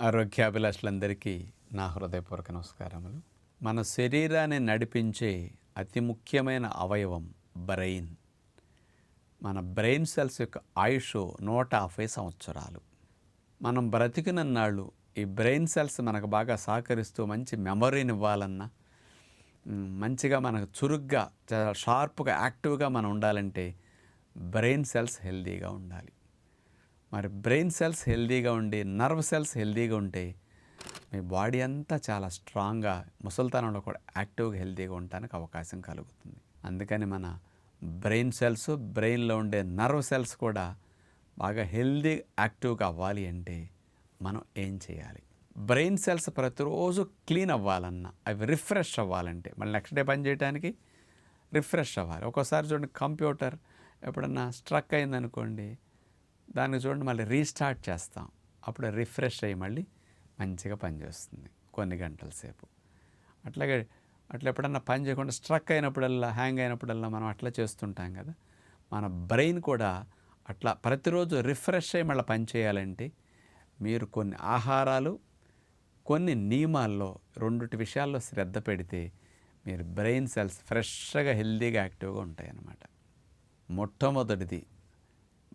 ఆరోగ్యాభిలాషులందరికీ నా హృదయపూర్వక నమస్కారములు. మన శరీరాన్ని నడిపించే అతి ముఖ్యమైన అవయవం బ్రెయిన్. మన బ్రెయిన్ సెల్స్ యొక్క ఆయుష్ నూట యాభై సంవత్సరాలు. మనం బ్రతికినన్నాళ్ళు ఈ బ్రెయిన్ సెల్స్ మనకు బాగా సహకరిస్తూ మంచి మెమరీని ఇవ్వాలన్నా మంచిగా మనకు చురుగ్గా చాలా షార్ప్గా యాక్టివ్గా మనం ఉండాలంటే బ్రెయిన్ సెల్స్ హెల్దీగా ఉండాలి. మరి బ్రెయిన్ సెల్స్ హెల్దీగా ఉండి నర్వ్ సెల్స్ హెల్దీగా ఉంటే మీ బాడీ అంతా చాలా స్ట్రాంగ్గా ముసలితనంలో కూడా యాక్టివ్గా హెల్తీగా ఉండడానికి అవకాశం కలుగుతుంది. అందుకని మన బ్రెయిన్ సెల్స్ బ్రెయిన్లో ఉండే నర్వ్ సెల్స్ కూడా బాగా హెల్దీ యాక్టివ్గా అవ్వాలి అంటే మనం ఏం చేయాలి? బ్రెయిన్ సెల్స్ ప్రతిరోజు క్లీన్ అవ్వాలన్నా అవి రిఫ్రెష్ అవ్వాలంటే మళ్ళీ నెక్స్ట్ డే పని చేయడానికి రిఫ్రెష్ అవ్వాలి. ఒక్కోసారి చూడండి కంప్యూటర్ ఎప్పుడన్నా స్ట్రక్ అయిందనుకోండి దాన్ని చూడండి మళ్ళీ రీస్టార్ట్ చేస్తాం. అప్పుడు రిఫ్రెష్ అయ్యి మళ్ళీ మంచిగా పనిచేస్తుంది కొన్ని గంటల సేపు. అట్లాగే అట్లా ఎప్పుడన్నా పని చేయకుండా స్ట్రక్ అయినప్పుడల్లా హ్యాంగ్ అయినప్పుడల్లా మనం అట్లా చేస్తుంటాం కదా. మన బ్రెయిన్ కూడా అట్లా ప్రతిరోజు రిఫ్రెష్ అయ్యి మళ్ళీ పని చేయాలంటే మీరు కొన్ని ఆహారాలు కొన్ని నియమాల్లో రెండుటి విషయాల్లో శ్రద్ధ పెడితే మీరు బ్రెయిన్ సెల్స్ ఫ్రెష్గా హెల్తీగా యాక్టివ్గా ఉంటాయి అన్నమాట మొట్టమొదటిది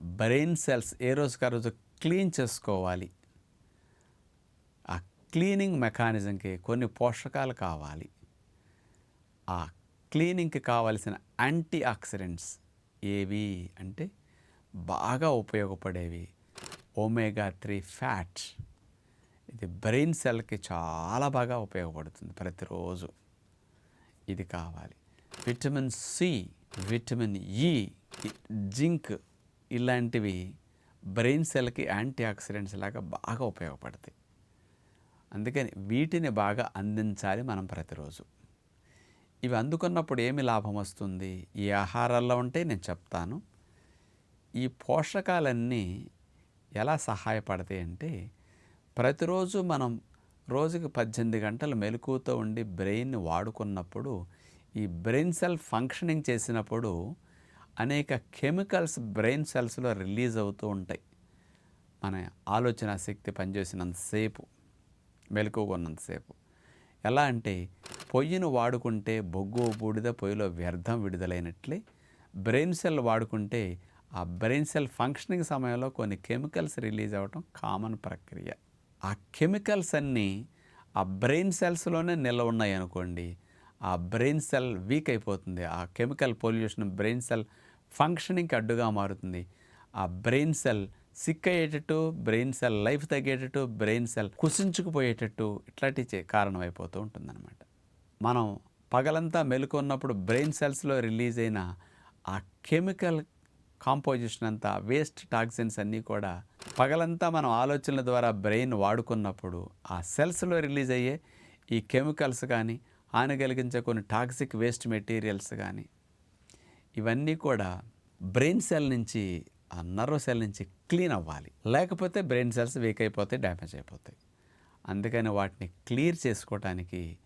బ్రెయిన్ సెల్స్ ఏ రోజుకి ఆ రోజు క్లీన్ చేసుకోవాలి? ఆ క్లీనింగ్ మెకానిజంకి కొన్ని పోషకాలు కావాలి. ఆ క్లీనింగ్కి కావలసిన యాంటీ ఆక్సిడెంట్స్ ఏవి అంటే బాగా ఉపయోగపడేవి ఒమేగా త్రీ ఫ్యాట్స్. ఇది బ్రెయిన్ సెల్కి చాలా బాగా ఉపయోగపడుతుంది ప్రతిరోజు. ఇది కావాలి. Vitamin C vitamin E zinc ఇలాంటివి బ్రెయిన్ సెల్కి యాంటీ ఆక్సిడెంట్స్ లాగా బాగా ఉపయోగపడతాయి. అందుకని వీటిని బాగా అందించాలి మనం ప్రతిరోజు. ఇవి అందుకున్నప్పుడు ఏమి లాభం వస్తుంది? ఈ ఆహారాల్లో ఉంటే నేను చెప్తాను. ఈ పోషకాలన్నీ ఎలా సహాయపడతాయి అంటే ప్రతిరోజు మనం రోజుకి పద్దెనిమిది గంటలు మెలకువతో ఉండి బ్రెయిన్ వాడుకున్నప్పుడు ఈ బ్రెయిన్ సెల్ ఫంక్షనింగ్ చేసినప్పుడు అనేక కెమికల్స్ బ్రెయిన్ సెల్స్లో రిలీజ్ అవుతూ ఉంటాయి. మన ఆలోచన శక్తి పనిచేసినంతసేపు మెలకువగా ఉన్నంతసేపు ఎలా అంటే పొయ్యిను వాడుకుంటే బొగ్గు బూడిద పొయ్యిలో వ్యర్థం విడుదలైనట్లే బ్రెయిన్ సెల్ వాడుకుంటే ఆ బ్రెయిన్ సెల్ ఫంక్షనింగ్ సమయంలో కొన్ని కెమికల్స్ రిలీజ్ అవ్వటం కామన్ ప్రక్రియ. ఆ కెమికల్స్ అన్నీ ఆ బ్రెయిన్ సెల్స్లోనే నిల్వ ఉన్నాయి అనుకోండి ఆ బ్రెయిన్ సెల్ వీక్ అయిపోతుంది. ఆ కెమికల్ పొల్యూషన్ బ్రెయిన్ సెల్ ఫంక్షనింగ్కి అడ్డుగా మారుతుంది. ఆ బ్రెయిన్ సెల్ సిక్ అయ్యేటట్టు బ్రెయిన్ సెల్ లైఫ్ తగ్గేటట్టు బ్రెయిన్ సెల్ కుసించుకుపోయేటట్టు ఇట్లాంటి చే- కారణం అయిపోతూ ఉంటుందన్నమాట. మనం పగలంతా మెలుకున్నప్పుడు బ్రెయిన్ సెల్స్లో రిలీజ్ అయిన ఆ కెమికల్ కాంపోజిషన్ అంతా వేస్ట్ టాక్సిన్స్ అన్నీ కూడా పగలంతా మనం ఆలోచనల ద్వారా బ్రెయిన్ వాడుకున్నప్పుడు ఆ సెల్స్లో రిలీజ్ అయ్యే ఈ కెమికల్స్ కానీ హాని కలిగించే కొన్ని టాక్సిక్ వేస్ట్ మెటీరియల్స్ కానీ ఇవన్నీ కూడా బ్రెయిన్ సెల్ నుంచి ఆ నర్వ్ సెల్ నుంచి క్లీన్ అవ్వాలి. లేకపోతే బ్రెయిన్ సెల్స్ వీక్ అయిపోతాయి డ్యామేజ్ అయిపోతాయి. అందుకని వాటిని క్లియర్ చేసుకోవడానికి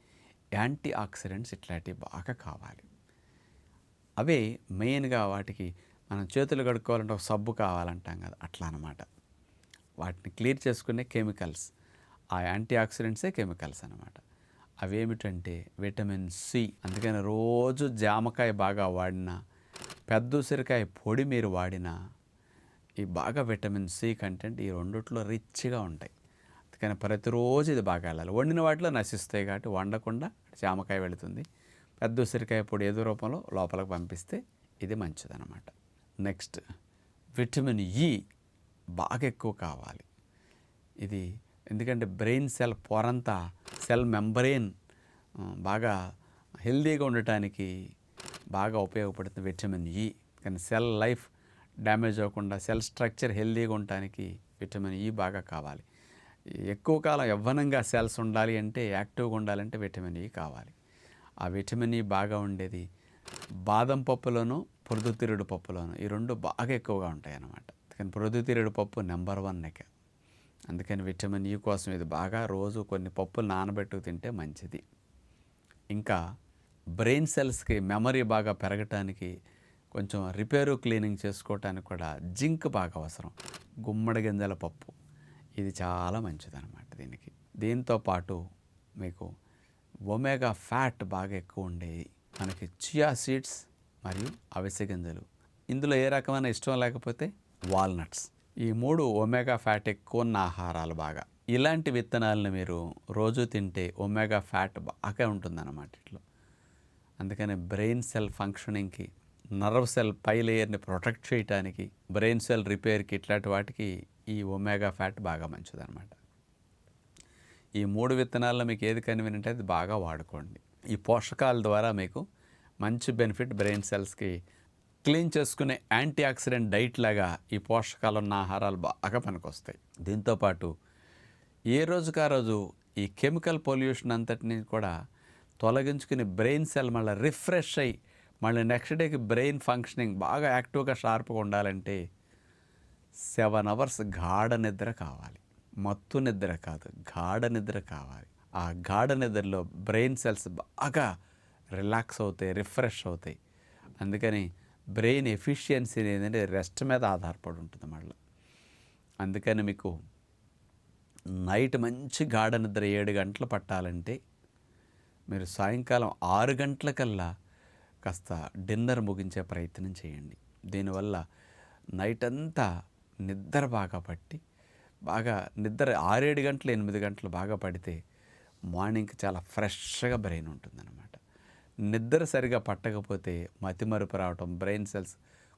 యాంటీ ఆక్సిడెంట్స్ ఇట్లాంటివి బాగా కావాలి. అవే మెయిన్గా వాటికి మనం చేతులు కడుక్కోవాలంటే ఒక సబ్బు కావాలంటాం కదా అట్లా అనమాట వాటిని క్లియర్ చేసుకునే కెమికల్స్ ఆ యాంటీ ఆక్సిడెంట్సే కెమికల్స్ అనమాట అవేమిటంటే విటమిన్ సి. అందుకని రోజు జామకాయ బాగా వాడినా పెద్ద ఉసిరికాయ పొడి మీరు వాడినా ఈ బాగా విటమిన్ సి కంటెంట్ ఈ రెండిట్లో రిచ్గా ఉంటాయి. అందుకని ప్రతిరోజు ఇది బాగా వెళ్ళాలి. వండిన వాటిలో నశిస్తాయి కాబట్టి వండకుండా జామకాయ వెళుతుంది. పెద్ద ఉసిరికాయ పొడి ఏదో రూపంలో లోపలికి పంపిస్తే ఇది మంచిదన్నమాట. నెక్స్ట్ విటమిన్ ఈ బాగా ఎక్కువ కావాలి. ఇది ఎందుకంటే బ్రెయిన్ సెల్ పొరంతా సెల్ మెంబ్రెయిన్ బాగా హెల్దీగా ఉండటానికి బాగా ఉపయోగపడుతుంది విటమిన్ ఈ e. కానీ సెల్ లైఫ్ డ్యామేజ్ అవ్వకుండా సెల్ స్ట్రక్చర్ హెల్దీగా ఉండటానికి విటమిన్ ఈ e బాగా కావాలి. ఎక్కువ కాలం యవ్వనంగా సెల్స్ ఉండాలి అంటే యాక్టివ్గా ఉండాలంటే విటమిన్ ఈ e కావాలి. ఆ విటమిన్ ఈ బాగా ఉండేది బాదం పప్పులోను పొద్దుతిరుడు పప్పులోను. ఈ రెండు బాగా ఎక్కువగా ఉంటాయి అన్నమాట కానీ పొద్దుతిరుడు పప్పు నెంబర్ వన్ నెక్క అందుకని విటమిన్ ఈ కోసం ఇది బాగా రోజు కొన్ని పప్పులు నానబెట్టుకు తింటే మంచిది. ఇంకా బ్రెయిన్ సెల్స్కి మెమరీ బాగా పెరగటానికి కొంచెం రిపేరు క్లీనింగ్ చేసుకోవటానికి కూడా జింక్ బాగా అవసరం. గుమ్మడి గింజల పప్పు. ఇది చాలా మంచిదన్నమాట దీనికి. దీంతో పాటు మీకు ఒమేగా ఫ్యాట్ బాగా ఎక్కువ ఉండేది మనకి చియా సీడ్స్ మరియు అవిసె గింజలు. ఇందులో ఏ రకమైన ఇష్టం లేకపోతే వాల్నట్స్. ఈ మూడు ఒమేగా ఫ్యాట్ ఎక్కువ ఉన్న ఆహారాలు బాగా. ఇలాంటి విత్తనాలను మీరు రోజు తింటే ఒమేగా ఫ్యాట్ బాగా ఉంటుందన్నమాట ఇట్లా. అందుకని బ్రెయిన్ సెల్ ఫంక్షనింగ్కి నర్వ్ సెల్ పై లేయర్ని ప్రొటెక్ట్ చేయడానికి బ్రెయిన్ సెల్ రిపేర్కి ఇట్లాంటి వాటికి ఈ ఒమేగా ఫ్యాట్ బాగా మంచిదన్నమాట. ఈ మూడు విత్తనాల్లో మీకు ఏది కన్వీనియంట్ అది బాగా వాడుకోండి. ఈ పోషకాల ద్వారా మీకు మంచి బెనిఫిట్ బ్రెయిన్ సెల్స్కి క్లీన్ చేసుకునే యాంటీ ఆక్సిడెంట్ డైట్ లాగా ఈ పోషకాలు ఉన్న ఆహారాలు బాగా పనికొస్తాయి. దీంతోపాటు ఏ రోజుకా రోజు ఈ కెమికల్ పొల్యూషన్ అంతటిని కూడా తొలగించుకుని బ్రెయిన్ సెల్ మళ్ళీ రిఫ్రెష్ అయ్యి మళ్ళీ నెక్స్ట్ డేకి బ్రెయిన్ ఫంక్షనింగ్ బాగా యాక్టివ్గా షార్ప్గా ఉండాలంటే సెవెన్ అవర్స్ గాఢ నిద్ర కావాలి. మత్తు నిద్ర కాదు గాఢ నిద్ర కావాలి. ఆ గాఢ నిద్రలో బ్రెయిన్ సెల్స్ బాగా రిలాక్స్ అవుతాయి రిఫ్రెష్ అవుతాయి. అందుకని బ్రెయిన్ ఎఫిషియన్సీ ఏంటంటే రెస్ట్ మీద ఆధారపడి ఉంటుంది మళ్ళీ. అందుకని మీకు నైట్ మంచి గాఢ నిద్ర ఏడు గంటలు పట్టాలంటే మీరు సాయంకాలం ఆరు గంటలకల్లా కాస్త డిన్నర్ ముగించే ప్రయత్నం చేయండి. దీనివల్ల నైట్ అంతా నిద్ర బాగా పట్టి బాగా నిద్ర ఆరేడు గంటలు ఎనిమిది గంటలు బాగా పడితే మార్నింగ్కి చాలా ఫ్రెష్గా బ్రెయిన్ ఉంటుందన్నమాట. నిద్ర సరిగా పట్టకపోతే మతిమరుపు రావటం బ్రెయిన్ సెల్స్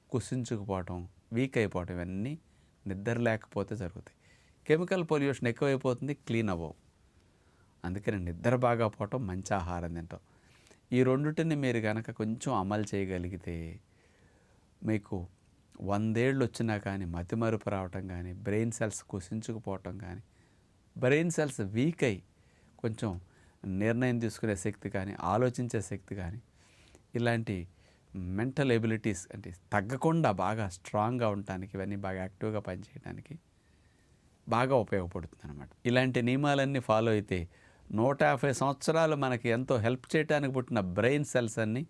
కుసించుకుపోవటం వీక్ అయిపోవటం ఇవన్నీ నిద్ర లేకపోతే జరుగుతాయి. కెమికల్ పొల్యూషన్ ఎక్కువైపోతుంది క్లీన్ అవ్వవు. అందుకని నిద్ర బాగా పోవటం మంచి ఆహారం తింటాం. ఈ రెండుటిని మీరు కనుక కొంచెం అమలు చేయగలిగితే మీకు వందేళ్ళు వచ్చినా కానీ మతిమరుపు రావటం కానీ బ్రెయిన్ సెల్స్ కుసించుకుపోవటం కానీ బ్రెయిన్ సెల్స్ వీక్ అయి కొంచెం నిర్ణయం తీసుకునే శక్తి కానీ ఆలోచించే శక్తి కానీ ఇలాంటి మెంటల్ ఎబిలిటీస్ అంటే తగ్గకుండా బాగా స్ట్రాంగ్గా ఉండటానికి ఇవన్నీ బాగా యాక్టివ్గా పనిచేయడానికి బాగా ఉపయోగపడుతుంది అనమాట ఇలాంటి నియమాలన్నీ ఫాలో అయితే నూట యాభై సంవత్సరాలు మనకి ఎంతో హెల్ప్ చేయడానికి పుట్టిన బ్రెయిన్ సెల్స్ అన్నీ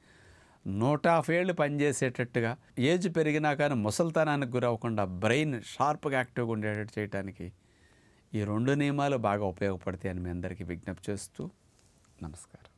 నూట యాభై ఏళ్ళు పనిచేసేటట్టుగా ఏజ్ పెరిగినా కానీ ముసల్తనానికి గురవ్వకుండా బ్రెయిన్ షార్ప్గా యాక్టివ్గా ఉండేటట్టు చేయడానికి ఈ రెండు నియమాలు బాగా ఉపయోగపడతాయని మీ అందరికీ విజ్ఞప్తి చేస్తూ నమస్కారం.